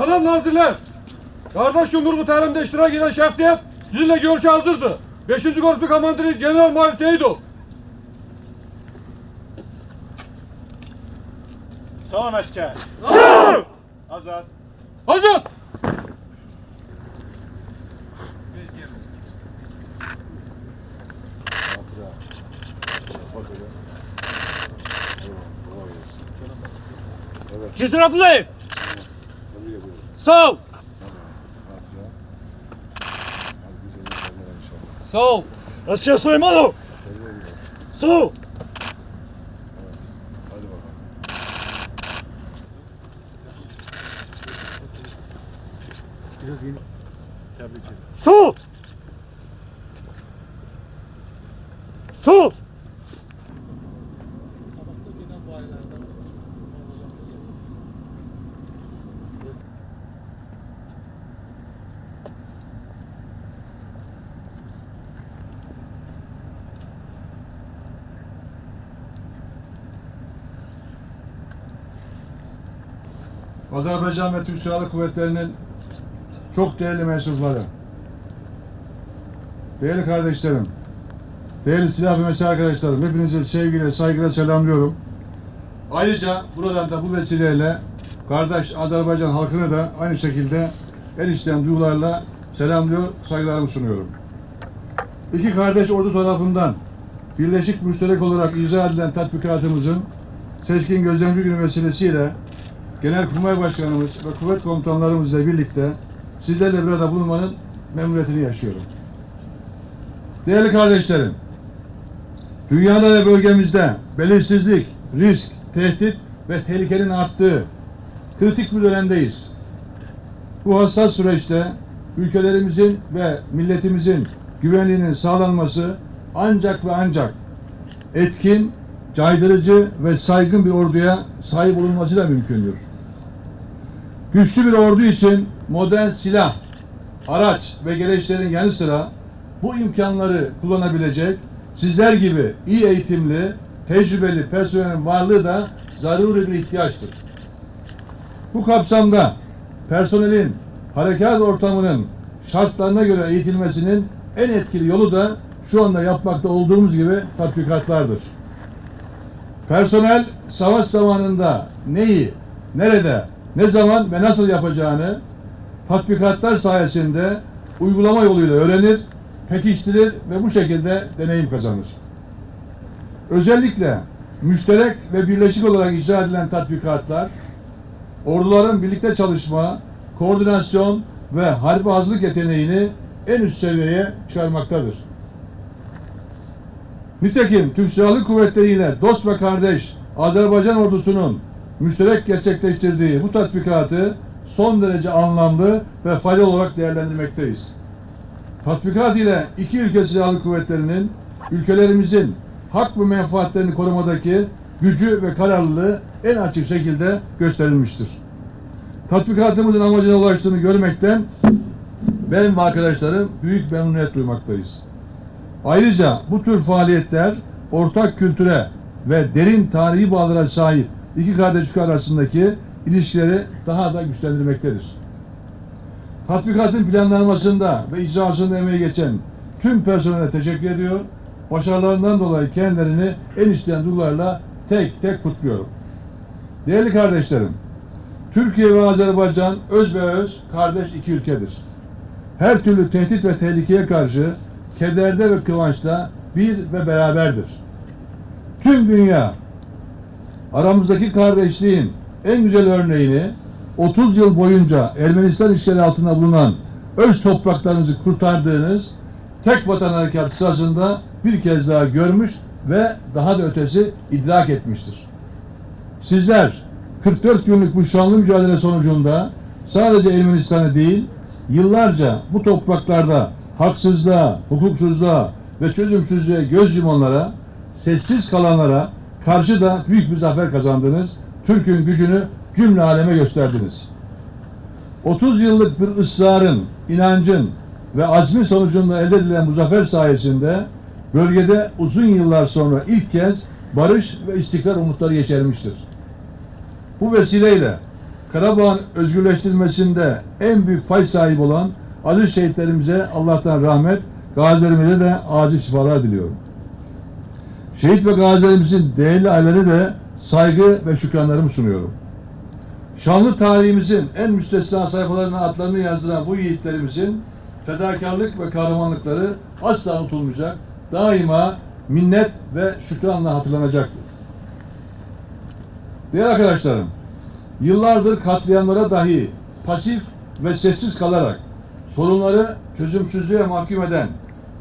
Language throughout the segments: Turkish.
Yalan nazirler. Kardeş yumruğu talimde iştirak eden şahsiyet sizinle görüşe hazırdı. 5. Korkusu Komandiri General Mahir Seyidov. Salam asker. Kolay gelsin. Evet, Kesin Abdülhatif. Sağ ol. Aşağı Süleymanov. Tebrik ediyorum. Sağ ol. Hadi bakalım. Biraz yeni. Tebrik ederim. Sağ Azerbaycan ve Türk Silahlı Kuvvetleri'nin çok değerli mensupları, değerli kardeşlerim, değerli silah ve mesai arkadaşlarım, hepinizi sevgiyle, saygıyla selamlıyorum. Ayrıca buradan da bu vesileyle kardeş Azerbaycan halkını da aynı şekilde en içten duygularla selamlıyor, saygılarımı sunuyorum. İki kardeş ordu tarafından birleşik müşterek olarak icra edilen tatbikatımızın seçkin gözlemci günü vesilesiyle Genelkurmay Başkanımız ve kuvvet komutanlarımızla birlikte sizlerle burada bulunmanın memnuniyetini yaşıyorum. Değerli kardeşlerim, dünyada ve bölgemizde belirsizlik, risk, tehdit ve tehlikenin arttığı kritik bir dönemdeyiz. Bu hassas süreçte ülkelerimizin ve milletimizin güvenliğinin sağlanması ancak ve ancak etkin, caydırıcı ve saygın bir orduya sahip olunmasıyla mümkündür. Güçlü bir ordu için modern silah, araç ve gereçlerin yanı sıra bu imkanları kullanabilecek sizler gibi iyi eğitimli, tecrübeli personelin varlığı da zaruri bir ihtiyaçtır. Bu kapsamda personelin harekat ortamının şartlarına göre eğitilmesinin en etkili yolu da şu anda yapmakta olduğumuz gibi tatbikatlardır. Personel savaş zamanında neyi, nerede, ne zaman ve nasıl yapacağını tatbikatlar sayesinde uygulama yoluyla öğrenir, pekiştirir ve bu şekilde deneyim kazanır. Özellikle müşterek ve birleşik olarak icra edilen tatbikatlar, orduların birlikte çalışma, koordinasyon ve harbi hazırlık yeteneğini en üst seviyeye çıkarmaktadır. Nitekim Türk Silahlı Kuvvetleri ile dost ve kardeş Azerbaycan ordusunun müşterek gerçekleştirdiği bu tatbikatı son derece anlamlı ve faydalı olarak değerlendirmekteyiz. Tatbikat ile iki ülke silahlı kuvvetlerinin ülkelerimizin hak ve menfaatlerini korumadaki gücü ve kararlılığı en açık şekilde gösterilmiştir. Tatbikatımızın amacına ulaştığını görmekten ben ve arkadaşlarım büyük memnuniyet duymaktayız. Ayrıca bu tür faaliyetler ortak kültüre ve derin tarihi bağlara sahip iki kardeş arasındaki ilişkileri daha da güçlendirmektedir. Tatbikatın planlanmasında ve icrasında emeği geçen tüm personele teşekkür ediyor. Başarılarından dolayı kendilerini en içten duygularla tek tek kutluyorum. Değerli kardeşlerim, Türkiye ve Azerbaycan öz ve öz kardeş iki ülkedir. Her türlü tehdit ve tehlikeye karşı kederde ve kıvançta bir ve beraberdir. Tüm dünya aramızdaki kardeşliğin en güzel örneğini 30 yıl boyunca Ermenistan işgali altında bulunan öz topraklarınızı kurtardığınız tek vatan harekatı sırasında bir kez daha görmüş ve daha da ötesi idrak etmiştir. Sizler 44 günlük bu şanlı mücadele sonucunda sadece Ermenistan'ı değil, yıllarca bu topraklarda haksızlığa, hukuksuzluğa ve çözümsüzlüğe göz yumanlara, sessiz kalanlara karşı da büyük bir zafer kazandınız. Türk'ün gücünü cümle aleme gösterdiniz. 30 yıllık bir ısrarın, inancın ve azmin sonucunda elde edilen bu zafer sayesinde bölgede uzun yıllar sonra ilk kez barış ve istikrar umutları yeşermiştir. Bu vesileyle Karabağ'ın özgürleştirilmesinde en büyük pay sahibi olan aziz şehitlerimize Allah'tan rahmet, gazilerimize de acil şifalar diliyorum. Şehit ve gazilerimizin değerli ailelerine de saygı ve şükranlarımı sunuyorum. Şanlı tarihimizin en müstesna sayfalarına adlarını yazdıran bu yiğitlerimizin fedakarlık ve kahramanlıkları asla unutulmayacak, daima minnet ve şükranla hatırlanacaktır. Değerli arkadaşlarım, yıllardır katliamlara dahi pasif ve sessiz kalarak sorunları çözümsüzlüğe mahkum eden,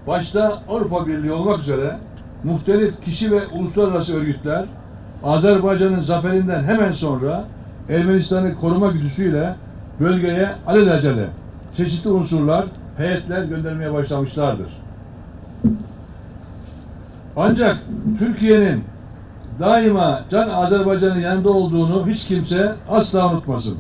başta Avrupa Birliği olmak üzere muhtelif kişi ve uluslararası örgütler, Azerbaycan'ın zaferinden hemen sonra Ermenistan'ı koruma güdüsüyle bölgeye alelacele çeşitli unsurlar, heyetler göndermeye başlamışlardır. Ancak Türkiye'nin daima Can Azerbaycan'ın yanında olduğunu hiç kimse asla unutmasın.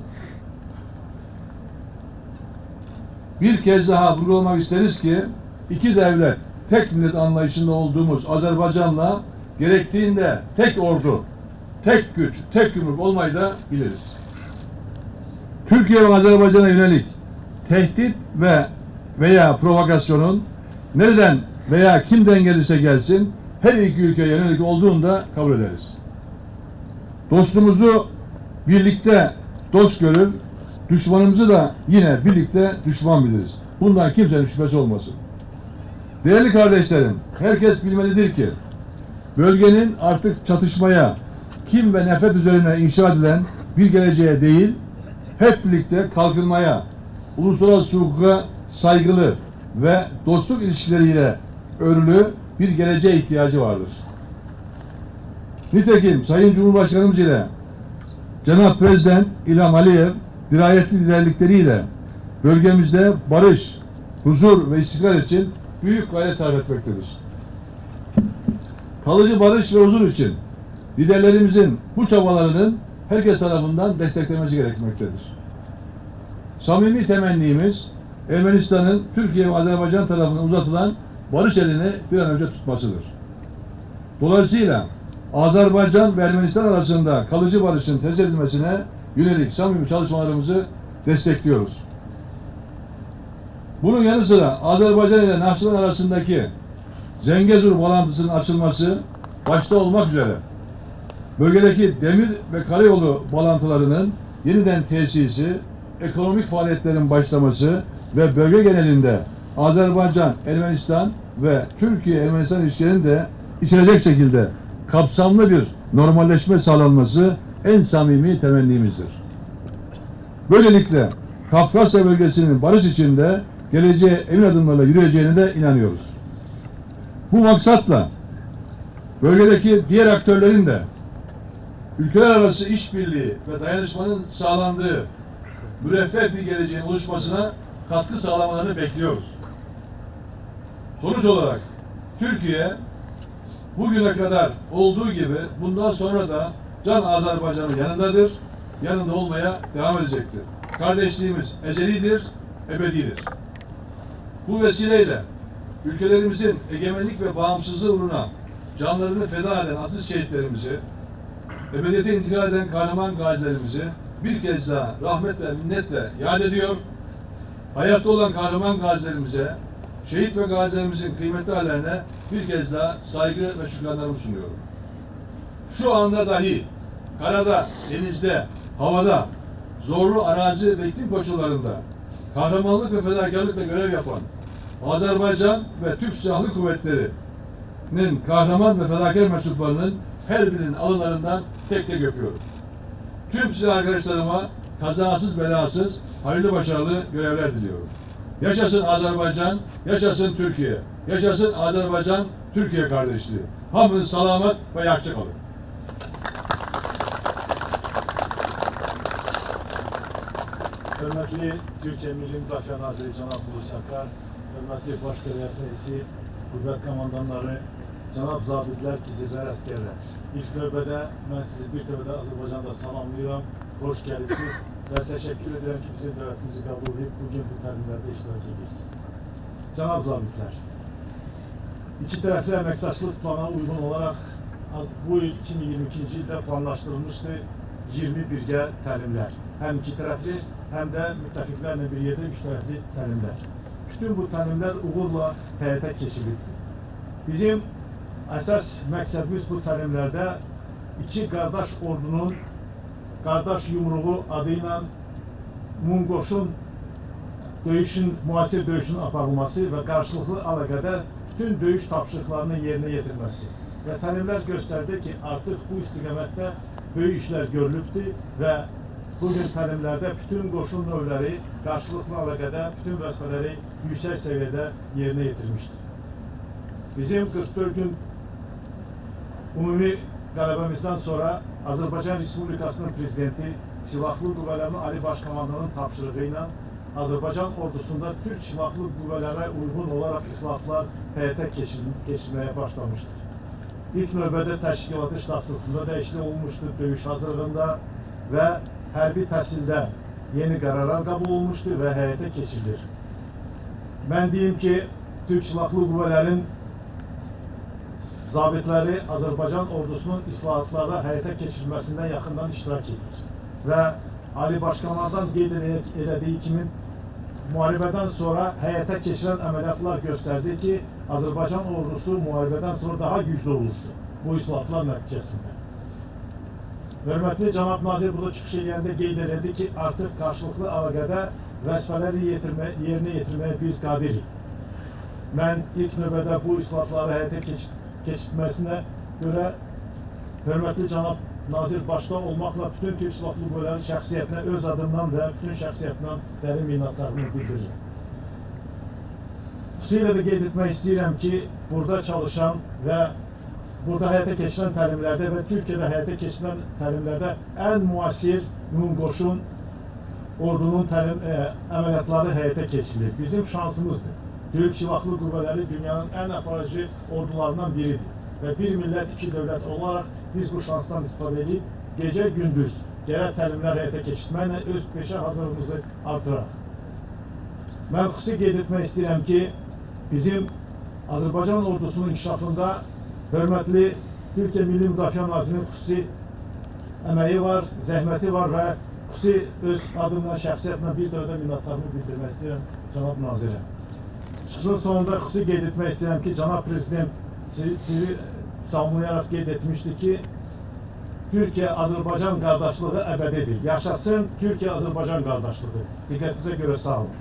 Bir kez daha vurgulamak isteriz ki iki devlet, tek millet anlayışında olduğumuz Azerbaycan'la gerektiğinde tek ordu, tek güç, tek yumruk olmayı da biliriz. Türkiye ve Azerbaycan'a yönelik tehdit ve veya provokasyonun nereden veya kimden gelirse gelsin her iki ülkeye yönelik olduğunu da kabul ederiz. Dostumuzu birlikte dost görür, düşmanımızı da yine birlikte düşman biliriz. Bundan kimsenin şüphesi olmasın. Değerli kardeşlerim, herkes bilmelidir ki bölgenin artık çatışmaya, kim ve nefret üzerine inşa edilen bir geleceğe değil, hep birlikte kalkınmaya, uluslararası hukuka saygılı ve dostluk ilişkileriyle örülü bir geleceğe ihtiyacı vardır. Nitekim Sayın Cumhurbaşkanımız ile Cenab Prezident İlham Aliyev dirayetli liderlikleriyle bölgemizde barış, huzur ve istikrar için büyük gayret sarf. Kalıcı barış ve huzur için liderlerimizin bu çabalarının herkes tarafından desteklemesi gerekmektedir. Samimi temennimiz Ermenistan'ın Türkiye ve Azerbaycan tarafından uzatılan barış elini bir an önce tutmasıdır. Dolayısıyla Azerbaycan ve Ermenistan arasında kalıcı barışın tez edilmesine yönelik samimi çalışmalarımızı destekliyoruz. Bunun yanı sıra Azerbaycan ile Nahçıvan arasındaki Zengezur bağlantısının açılması başta olmak üzere bölgedeki demir ve karayolu bağlantılarının yeniden tesisi, ekonomik faaliyetlerin başlaması ve bölge genelinde Azerbaycan, Ermenistan ve Türkiye-Ermenistan ilişkilerinin de içerecek şekilde kapsamlı bir normalleşme sağlanması en samimi temennimizdir. Böylelikle Kafkasya bölgesinin barış içinde geleceğe emin adımlarla yürüyeceğine de inanıyoruz. Bu maksatla bölgedeki diğer aktörlerin de ülkeler arası işbirliği ve dayanışmanın sağlandığı müreffeh bir geleceğin oluşmasına katkı sağlamalarını bekliyoruz. Sonuç olarak Türkiye bugüne kadar olduğu gibi bundan sonra da Can Azerbaycan'ın yanındadır, yanında olmaya devam edecektir. Kardeşliğimiz ezelidir, ebedidir. Bu vesileyle ülkelerimizin egemenlik ve bağımsızlığı uğruna canlarını feda eden aziz şehitlerimizi, ebediyete intikal eden kahraman gazilerimizi bir kez daha rahmet ve minnetle yad ediyor. Hayatta olan kahraman gazilerimize, şehit ve gazilerimizin kıymetli hallerine bir kez daha saygı ve şükranlarımı sunuyorum. Şu anda dahi karada, denizde, havada, zorlu arazi ve koşullarında kahramanlık ve fedakarlıkla görev yapan Azerbaycan ve Türk Silahlı Kuvvetleri'nin kahraman ve fedakar mensuplarının her birinin alınlarından tek tek öpüyorum. Tüm silah arkadaşlarıma kazasız belasız hayırlı başarılı görevler diliyorum. Yaşasın Azerbaycan, yaşasın Türkiye, yaşasın Azerbaycan Türkiye kardeşliği. Hamınız selamet ve yakça kalın. Hörmətli Türkiyə Milli Müdafiə Naziri cənab Hulusi hörmətli baş qərargah rəisi, qüvvət komandanları, cənab zabitlər, gizirlər, əskərlər. İlk növbədə mən sizi bir növbədə Azərbaycanda salamlayıram, xoş gəlibsiniz və təşəkkür edirəm ki, bizim dövlətimizi qəbul edib bugün bu təlimlərdə iştirak edirsiniz. Cənab zabitlər, iki tərəfli əməkdaşlıq plana uyğun olaraq bu il 2022-ci ildə planlaşdırılmışdı 20 birgə təlimlər. Həm iki tərəfli, həm də müttəfiqlərlə bir yerdə üç tərəfli təlimlər. Bütün bu təlimlər uğurla həyata keçirildi. Bizim əsas məqsədimiz bu təlimlərdə iki qardaş ordunun qardaş yumruğu adı ilə Munqoşun döyüşün, müasir döyüşün aparılması və qarşılıqlı əlaqədə bütün döyüş tapşırıqlarının yerinə yetirilməsi. Və təlimlər göstərdi ki, artıq bu istiqamətdə böyük işlər görülübdür və bugün təlimlərdə bütün qoşun növləri qarşılıqlı əlaqədə bütün vəzifələri yüksək səviyyədə yerinə yetirmişdir. Bizim 44 gün ümumi qələbəmizdən sonra Azərbaycan Respublikasının prezidenti Silahlı Qüvvələrin Ali Baş Komandanının tapşırığı ilə Azərbaycan ordusunda Türk Silahlı Qüvvələrə uyğun olaraq islahatlar həyata keçir- keçirməyə başlamışdır. İlk növbədə təşkilatı ştatlıqında dəyişiklik olmuşdur döyüş hazırlığında və hərbi təhsildə yeni qərarlar qəbul olmuşdur və həyata keçirilir. Mən deyim ki, Türk Silahlı Qüvvələrin zabitləri Azərbaycan ordusunun islahatlarda həyata keçirilməsində yaxından iştirak edir. Və Ali Başkomandan qeyd elə- elədiyi kimi müharibədən sonra həyata keçirilən əməliyyatlar göstərdi ki, Azərbaycan ordusu müharibədən sonra daha güclü olmuşdur bu islahatlar nəticəsində. Hörmətli cənab nazir burada çıxış edəndə qeyd elədi ki, artıq qarşılıqlı əlaqədə vəzifələri yetirmə, yerinə yetirməyə biz qadirik. Mən ilk növbədə bu islahatları həyata keç keçirməsinə görə hörmətli cənab nazir başda olmaqla bütün Türk Silahlı Qüvvələrinin şəxsiyyətinə öz adımdan və bütün şəxsiyyətindən dərin minnətdarlığımı bildirirəm. Xüsusilə də qeyd etmək istəyirəm ki, burada çalışan və burada həyata keçirilən təlimlərdə və Türkiyədə həyata keçirilən təlimlərdə ən müasir ümum qoşun ordunun təlim, e, əməliyyatları həyata keçirilir. Bizim şansımızdır. Türk Silahlı Qüvvələri dünyanın ən aparıcı ordularından biridir. Və bir millət, iki dövlət olaraq biz bu şansdan istifadə edib gecə gündüz gərək təlimlər həyata keçirməklə öz peşə hazırlığımızı artıraq. Mən xüsusi qeyd etmək ki, bizim Azərbaycan ordusunun inkişafında hörmətli Türkiyə Milli Müdafiə Nazirinin xüsusi əməyi var, zəhməti var və xüsusi öz adımla, şəxsiyyətlə bir dövrdə minnətdarlığımı bildirmək istəyirəm cənab nazirə. Çıxışın sonunda xüsusi qeyd etmək istəyirəm ki, cənab prezident sizi, sizi salamlayaraq qeyd etmişdi ki, Türkiyə-Azərbaycan qardaşlığı əbədidir. Yaşasın Türkiyə-Azərbaycan qardaşlığı. Diqqətinizə görə sağ olun.